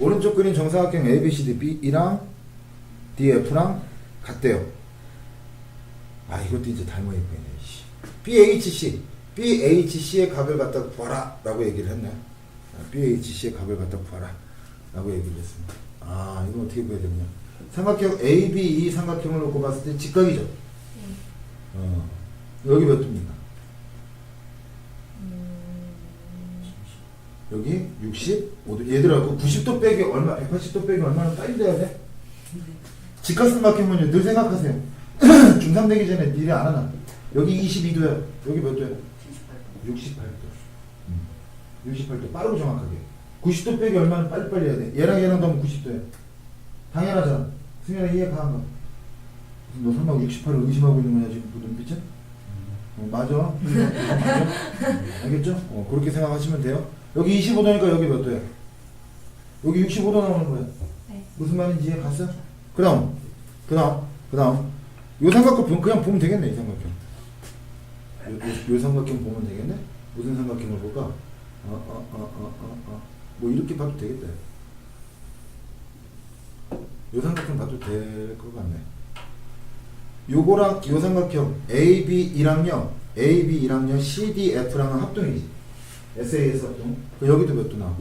오른쪽 그림 정사각형 ABCD B랑 DF랑 같대요. 아 이것도 이제 닮아 있네. 씨. BHC BHC의 값을 갖다 구하라 라고 얘기를 했네. 아, BHC의 값을 갖다 구하라 라고 얘기를 했습니다. 아 이거 어떻게 구해야 되냐. 삼각형 ABE 삼각형을 놓고 봤을 때 직각이죠. 어, 여기 몇 도입니까? 여기 65도. 얘들아, 그 90도 빼기 얼마, 180도 빼기 얼마나 빨리 돼야 돼? 직각삼각형은요, 늘 생각하세요. 중3 되기 전에 미리 알아놔. 여기 22도야. 여기 몇 도야? 68도. 음, 68도. 빠르고 정확하게. 90도 빼기 얼마나 빨리빨리 해야 돼? 얘랑 얘랑 더하면 90도야. 당연하잖아. 승현아 이해 가한 거. 너 설마 68을 의심하고 있는 거냐, 지금 그 눈빛은? 어, 맞아. 맞아. 알겠죠? 어, 그렇게 생각하시면 돼요. 여기 25도니까 여기 몇 도야? 여기 65도 나오는 거야. 네. 무슨 말인지 이해 갔어? 그 다음, 그 다음, 그 다음. 요 삼각형 그냥 보면 되겠네, 이 삼각형. 요, 요, 요 삼각형 보면 되겠네? 무슨 삼각형을 볼까? 어, 어, 어, 어, 어, 어. 뭐 이렇게 봐도 되겠다. 요 삼각형 봐도 될 것 같네. 요거랑 요 삼각형 AB이랑요, AB이랑요, CDF랑은 합동이지. 합동. 그 여기도 몇 도 나와?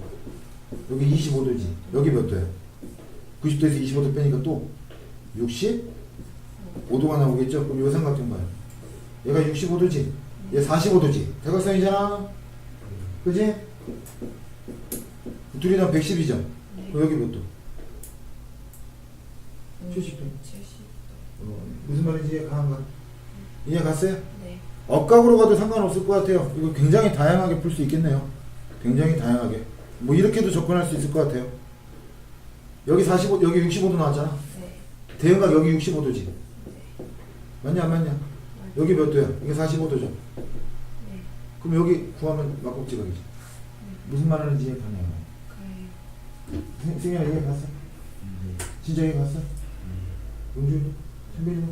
여기 25도지. 여기 몇 도야? 90도에서 25도 빼니까 또 65도가 나오겠죠? 그럼 요 삼각형 봐요. 얘가 65도지. 얘 45도지. 대각선이잖아. 그지? 둘이 다 110이죠? 그럼 여기 몇 도? 70도. 70. 어, 무슨 말인지 이해 가한가? 이해 갔어요? 네. 억각으로 가도 상관없을 것 같아요. 이거 굉장히 다양하게 풀 수 있겠네요. 굉장히 다양하게. 뭐 이렇게도 접근할 수 있을 것 같아요. 여기 45, 여기 65도 나왔잖아. 네. 대응각 여기 65도지. 맞냐 안 맞냐? 여기 몇 도야? 이게 45도죠. 네. 그럼 여기 구하면 막곡지각이지. 무슨 말 하는지 이해 가냐? 가요. 승현아 이해 갔어? 진짜 이해 갔어? 용준이? 선배님?